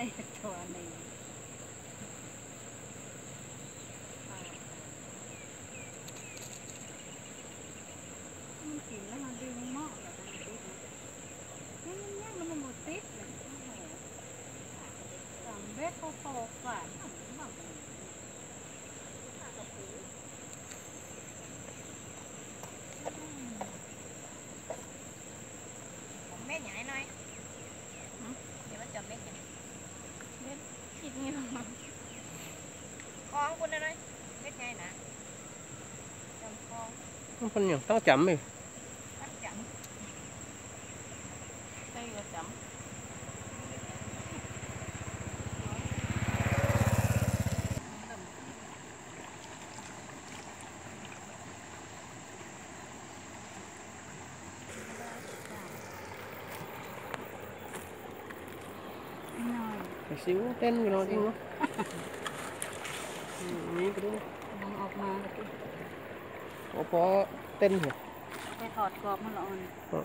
ได้ตัวหนึ่งมันกินแล้วมันดึงหม้อแบบมันติดนี่มันยากมันหมดติดเลยโอ้โหสามเบ็ดเขาโตกว่าหนังหนังกระปู เม็ดอย่างน้อยๆเดี๋ยวมันจะเม็ดอย่าง คิดนี่หรอ คล้องคุณน้อยๆเม็ดไงนะจำคล้อง มันเป็นอย่างต้องจำเเต้นอยู่เนาะจริงเนาะอืมนี่ก็ดูลองออกมาแล้วก็โอ้พอเต้นเหรอไปถอดกรอบมันละอ่อนเออ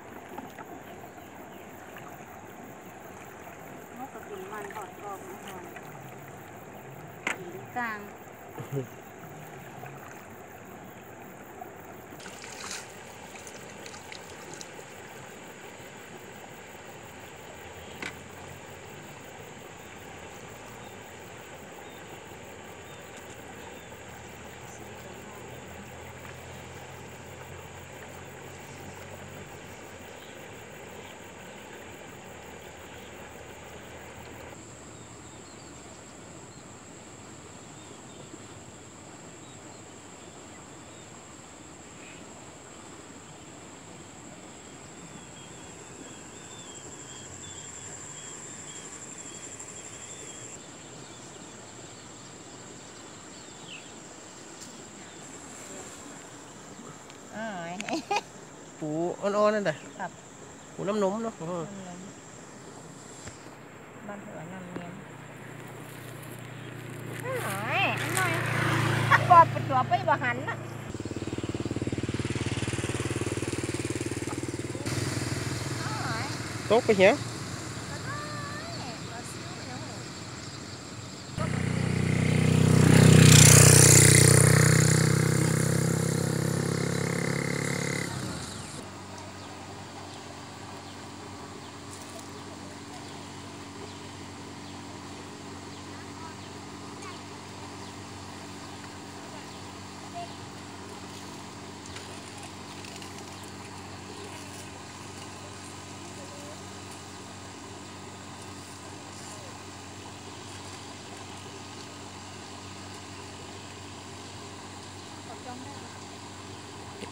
นกกระกินมันถอดกรอบมันอ่อนหินกลางอ๋อ ปู อ่อนๆนั่นแหละครับปูน้ำนมเนาะอืมบ้านหัวน้ำเนียนอ๋อน้อยปอดเป็นตัวไปบ่หันน่ะตกไปเหี้ย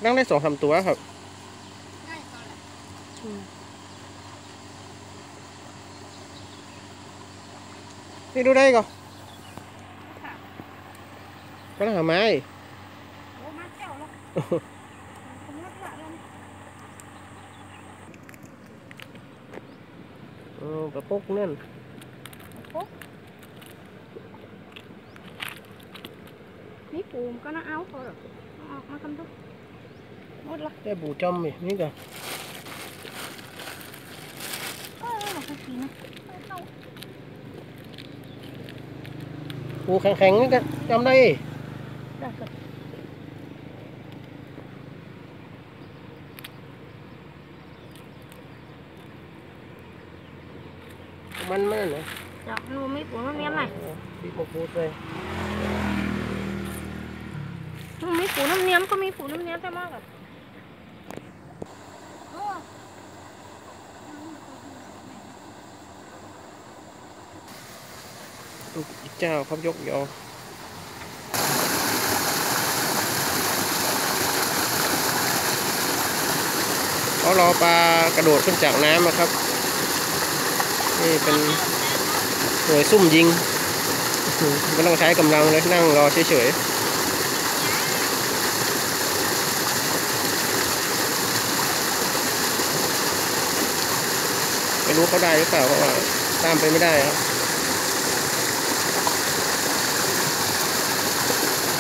นั่งได้สองสามตัวครับนี่ดูได้ก่อนก็ต้องหาไม้ โอ้มาเจ้าแล้วขโมยละแล้ว เออปลาปุ๊กนั่น ปุ๊บนี่ปูมก็น่าเอาเขาหรอกเอาออกมากันดูหมดละ ได้บูจอมอีกนี่ก่อน เออเราไปกิ นนะเอาปูแข็งๆนี่ก็จำได้ได้ก็มันมันเหรอจับนูมีปูน้ำเนีย มีปูน้ำเนี้ยมก็มีปูน้ำเนี้ยมแต่มากอะอ้ลูกเจ้าครับยกยอเขารอปลากระโดดขึ้นจากน้ำนะครับ นี่เป็นหน่วยซุ่มยิงไม่ต้องใช้กำลังเลยนั่งรอเฉยๆ ไม่รู้เขาได้หรือเปล่าเพราะว่าตามไปไม่ได้ครับ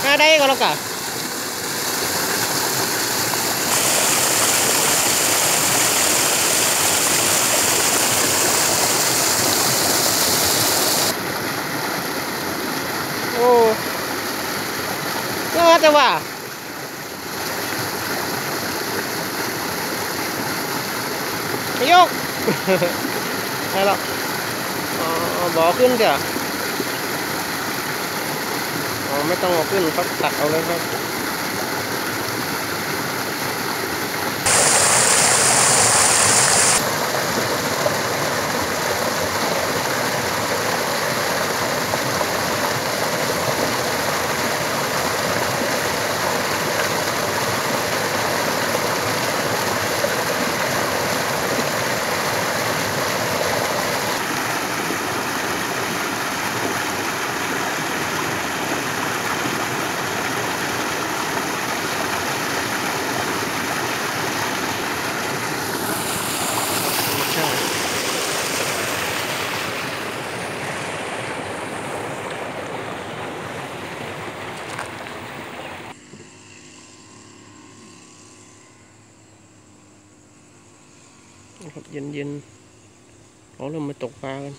อาได้ก็แล้วกันโอ้ก็จะาแต่ว่าโยก ขึ้นจ้ะอ๋อไม่ต้องเอาขึ้นครับตักเอาเลยค เย็นเย็นๆเขาเริ่มมาตกปลากัน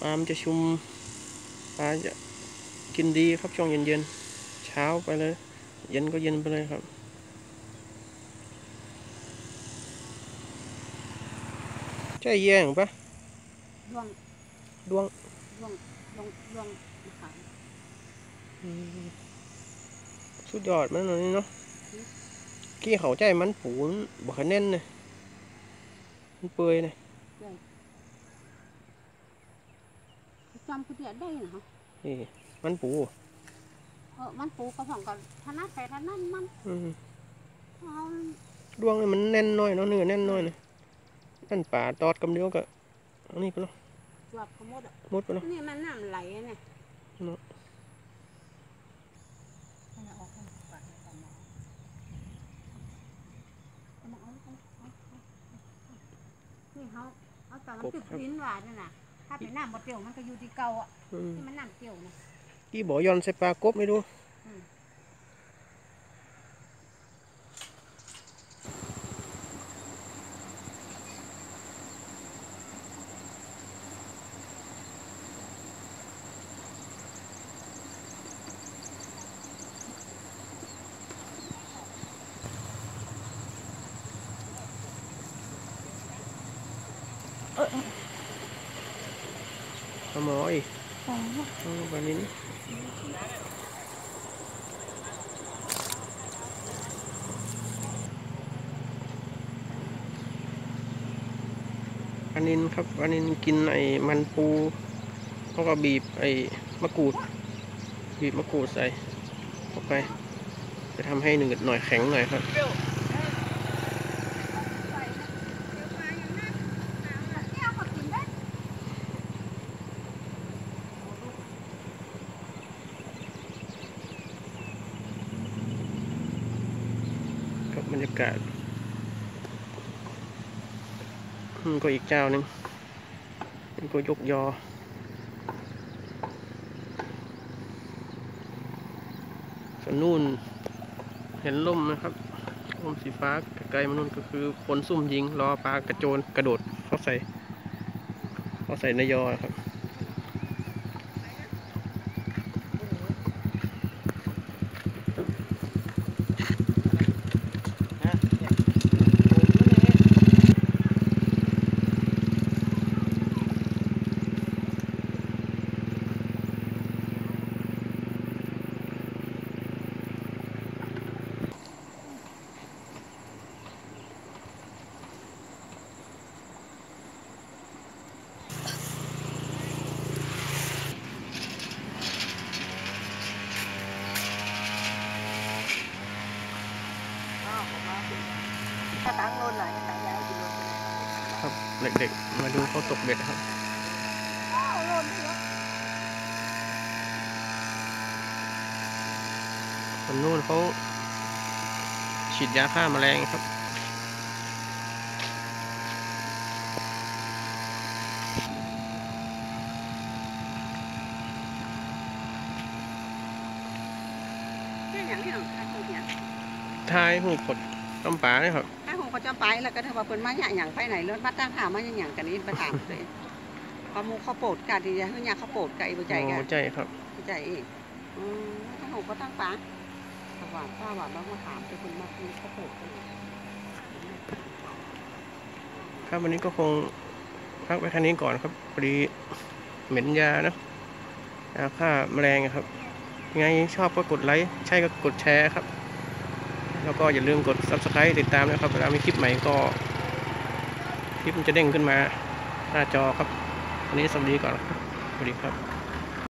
ปลามันจะชุมปลาจะกินดีครับช่วงเย็นเย็นๆเช้าไปเลย เย็นก็เย็นไปเลยครับใช่แย่งปะดวงดวงดวงดวงดวงมะขามอืมสุดยอดมันอันนี้เนาะกี้เขาใจมันปูนบ่คะแน่นเลย มันเปื่อยเลยจำคือเดียดได้เหรอฮะนี่มันปูเออมันปูกระผ่องกับทนัดไปทนัดมันอืมเอาดวงนี่มันแน่นหน้อยเนาะเนื้อแน่นหน้อยเลยนั่นป่าตอดกำเดียวก็อันนี้ไปแล้วจวบขมดอะหมดไปแล้วนี่มันน้ำไหลอะเนี่ย เนาะ ให้มันออกให้มันก่อนให้มันออกเอามาเอาเอาเอาเอานี่เขา เอาแต่มันติดลิ้นหวานนั่นน่ะ ถ้าเป็นน้ำบดเกี่ยวมันก็อยู่ที่เก่าอะอืมที่มันน้ำเกี่ยวนะกี้บ่ย้อนใส่ปลากบไม่รู้ อืมเอาหมออีกเอาแบบนี้นี่อันนี้ครับอันนี้กินไอ้มันปูแล้วก็บีบไอ้มะกรูด บีบมะกรูดใส่เข้าไป จะทำให้หนืดหน่อยแข็งหน่อยครับ บรรยากาศก็อีกเจ้าหนึ่งนี่ก็ยกยอ ส่วนนู่นเห็นล่มนะครับล่มสีฟ้าไกลมานู่นก็คือคนซุ่มยิงรอปลากระโจนกระโดดเข้าใส่เข้าใส่ในยอครับ ถ้าตั้งโน่นหน่อยตั้งยาวกินโน่นครับเด็กๆมาดูเขาตกเบ็ดครับอ้าวโน่นเหรอคนนู่นเขาฉีดยาฆ่าแมลงครับแค่อย่างนี้หรอกถ้าคือเนี่ยทายหูกดต้มปลาเนี่ยครับ ถ้าคงเขาจะไปแล้วก็ถ้าว่าเพิ่นมาหยาอย่างไปไหนเลือดมาตั้งหามาอย่างกันนี้ไปถามเลยพอมูเขาโปรดกันที่จะให้ยาเขาโปรดไก่บ่ใจอ๋กันอใจครับบ่ใจเองอืมถ้าหนูก็ตั้งปะสว่างป้าหวานบ้างมาถามไปคุณมาคุณเขาปลูกกันครับวันนี้ก็คงพักไว้แค่นี้ก่อนครับพอดีเหม็นยานะยาฆ่าแมลงอะครับยังไงชอบก็กดไลค์ใช่ก็กดแชร์ครับ แล้วก็อย่าลืมกด subscribe ติดตามนะครับเวลามีคลิปใหม่ก็ คลิปมันจะเด้งขึ้นมาหน้าจอครับวันนี้สวัสดีก่อนสวัสดีครับ